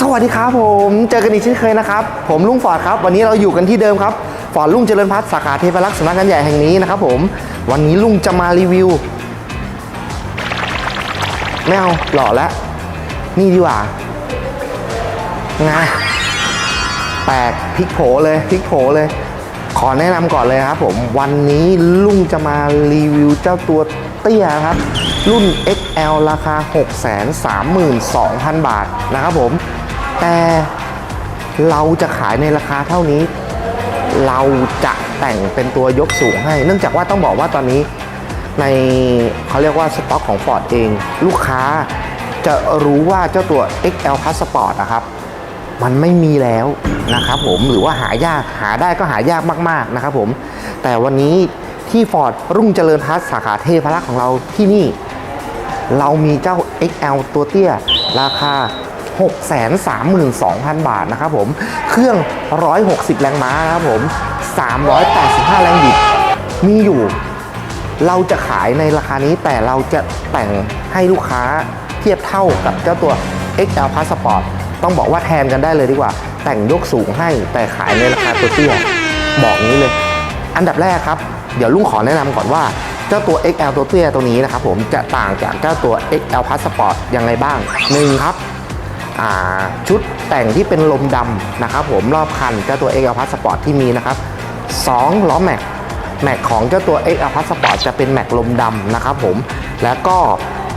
สวัสดีครับผมเจอกันอีกเช่นเคยนะครับ ผมลุงฟอร์ดครับ วันนี้เราอยู่กันที่เดิมครับฟอร์ดลุงเจริญพัฒน์สาขาเทพรักษ์สำนักงานใหญ่แห่งนี้นะครับผมวันนี้ลุงจะมารีวิวไม่เอาหล่อแล้วนี่ดีกว่าไงแปลกพลิกโผเลยพลิกโผเลย ขอแนะนำก่อนเลยครับผมวันนี้ลุงจะมารีวิวเจ้าตัวเตี้ยครับรุ่น XL ราคา 632,000 บาทนะครับผม แต่เราจะขายในราคาเท่านี้ เราจะแต่งเป็นตัวยกสูงให้ เนื่องจากว่าต้องบอกว่าตอนนี้ในเขาเรียกว่าสต็อกของ Ford เอง ลูกค้าจะรู้ว่าเจ้าตัว XL Passport นะครับ มันไม่มีแล้วนะครับผมหรือว่าหายากหาได้ก็หายากมาก ๆ นะครับผม แต่วันนี้ที่ Ford รุ่งเจริญพัฒน์สาขาเทพรักษ์ของเราที่นี่ เรามีเจ้า XL ตัวเตี้ย ราคา 632,000 บาทนะครับผม เครื่อง 160 แรงม้านะครับผม 385 แรงบิด มีอยู่ เราจะขายในราคานี้แต่เราจะแต่งให้ลูกค้าเทียบเท่ากับเจ้าตัว XL Passport ต้องบอกว่าแทนกันได้เลยดีกว่า แต่งยกสูงให้แต่ขายในราคาตัวเตี้ยบอกนี้เลย อันดับแรกครับ เดี๋ยวลุงขอแนะนำก่อนว่าเจ้าตัว XL ตัวเตี้ยตัวนี้นะครับผมจะต่างจากเจ้าตัว XL Passport ยังไงบ้างหนึ่งครับ ชุดแต่งที่เป็นลมดำนะครับผมรอบคันเจ้าตัว XL Passport ที่มีนะครับ2ล้อแม็กแม็กของเจ้าตัว XL Passport จะเป็นแม็กลมดำนะครับผมแล้วก็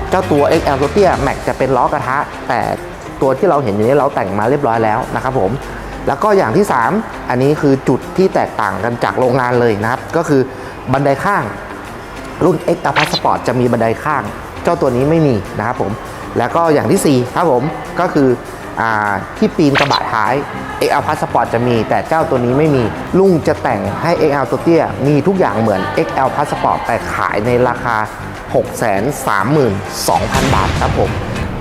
เจ้าตัว XL ตัวเตี้ยแม็กจะเป็นล้อกระทะ แต่ตัวที่เราเห็นอยู่นี้เราแต่งมาเรียบร้อยแล้วนะครับผมแล้วก็อย่างที่ 3 อันนี้คือจุดที่แตกต่างกันจากโรงงานเลยนะครับ ก็คือบันไดข้างรุ่น X a Passport จะมีบันไดข้าง เจ้าตัวนี้ไม่มีนะครับผม แล้วก็อย่างที่ 4 ครับผมก็คืออที่ปีนกระบะท้าย XL Passport จะมี แต่เจ้าตัวนี้ไม่มีลุงจะแต่งให้ XL ตัวเตี้ย มีทุกอย่างเหมือน XL Passport แต่ขายในราคา 632,000 บาทครับผม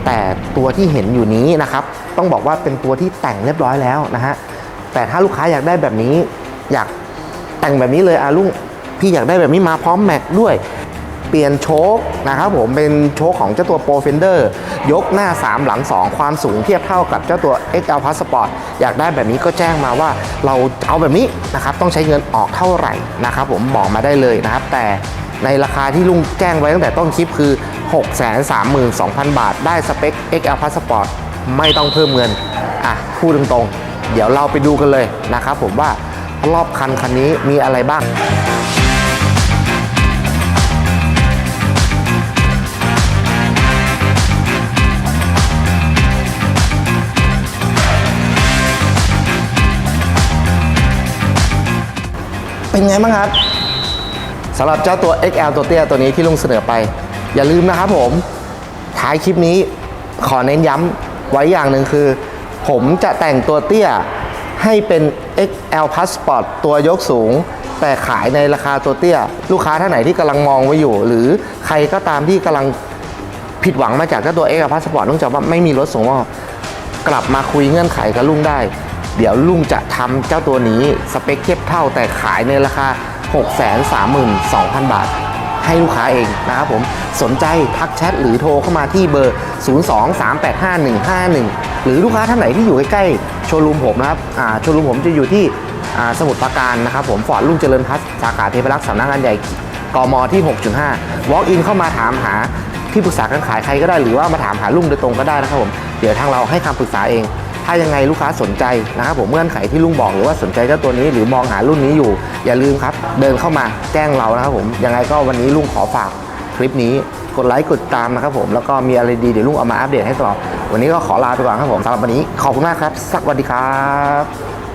แต่ตัวที่เห็นอยู่นี้นะครับ ต้องบอกว่าเป็นตัวที่แต่งเรียบร้อยแล้วนะฮะ แต่ถ้าลูกค้าอยากได้แบบนี้ อยากแต่งแบบนี้เลยอาลุงพี่อยากได้แบบนี้มาพร้อมแม็กด้วย เปลี่ยนโชคนะครับผมเป็นโชคของเจ้าตัว Pro Fender ยกหน้า 3 หลัง 2 ความสูงเทียบเท่ากับเจ้าตัว XL Passport อยากได้แบบนี้ก็แจ้งมาว่าเราเอาแบบนี้นะครับต้องใช้เงินออกเท่าไหร่นะครับผมบอกมาได้เลยนะครับ แต่ในราคาที่ลุงแจ้งไว้ตั้งแต่ต้นคลิปคือ 632,000 บาท ได้สเปค XL Passport ไม่ต้องเพิ่มเงิน อะ พูดตรงๆ เดี๋ยวเราไปดูกันเลยนะครับผมว่ารอบคันคันนี้มีอะไรบ้าง ไงบ้างครับสำหรับเจ้าตัว XL ตัวเตี้ยตัวนี้ที่ลุงเสนอไป อย่าลืมนะครับผม ท้ายคลิปนี้ขอเน้นย้ำไว้อย่างหนึ่งคือ ผมจะแต่งตัวเตี้ยให้เป็น XL Passport ตัวยกสูง แต่ขายในราคาตัวเตี้ย ลูกค้าท่านไหนที่กำลังมองไว้อยู่ หรือใครก็ตามที่กำลังผิดหวังมาจากเจ้าตัว XL Passport เนื่องจากว่าไม่มีรถส่งมอบกลับมาคุยเงื่อนไขกับลุงได้ เดี๋ยวลุงจะทำเจ้าตัวนี้สเปคเทียบเท่าแต่ขายในราคา 632,000 บาท ให้ลูกค้าเองนะครับผมสนใจทักแชทหรือโทรเข้ามาที่เบอร์ 023851151 หรือลูกค้าท่านไหนที่อยู่ใกล้ๆโชว์รูมผมนะครับโชว์รูมผมจะอยู่ที่สมุทรปราการนะครับผมฟอร์ดรุ่งเจริญพัฒน์สาขาเทพรักษ์สำนักงานใหญ่กมที่ 6.5 walk in เข้ามาถามหาที่ปรึกษาการขายใครก็ได้หรือว่ามาถามหาลุงโดยตรงก็ได้นะครับผมเดี๋ยวทางเราให้คำปรึกษาเอง ถ้ายังไงลูกค้าสนใจนะครับผมเงื่อนไขที่ลุงบอกหรือว่าสนใจเจ้าตัวนี้หรือมองหารุ่นนี้อยู่ อย่าลืมครับ เดินเข้ามาแจ้งเรานะครับผมยังไงก็วันนี้ลุงขอฝากคลิปนี้กดไลค์กดตามนะครับผมแล้วก็มีอะไรดีเดี๋ยวลุงเอามาอัปเดตให้ตลอดวันนี้ก็ขอลาไปก่อนครับผมสำหรับวันนี้ขอบคุณมากครับ สวัสดีครับ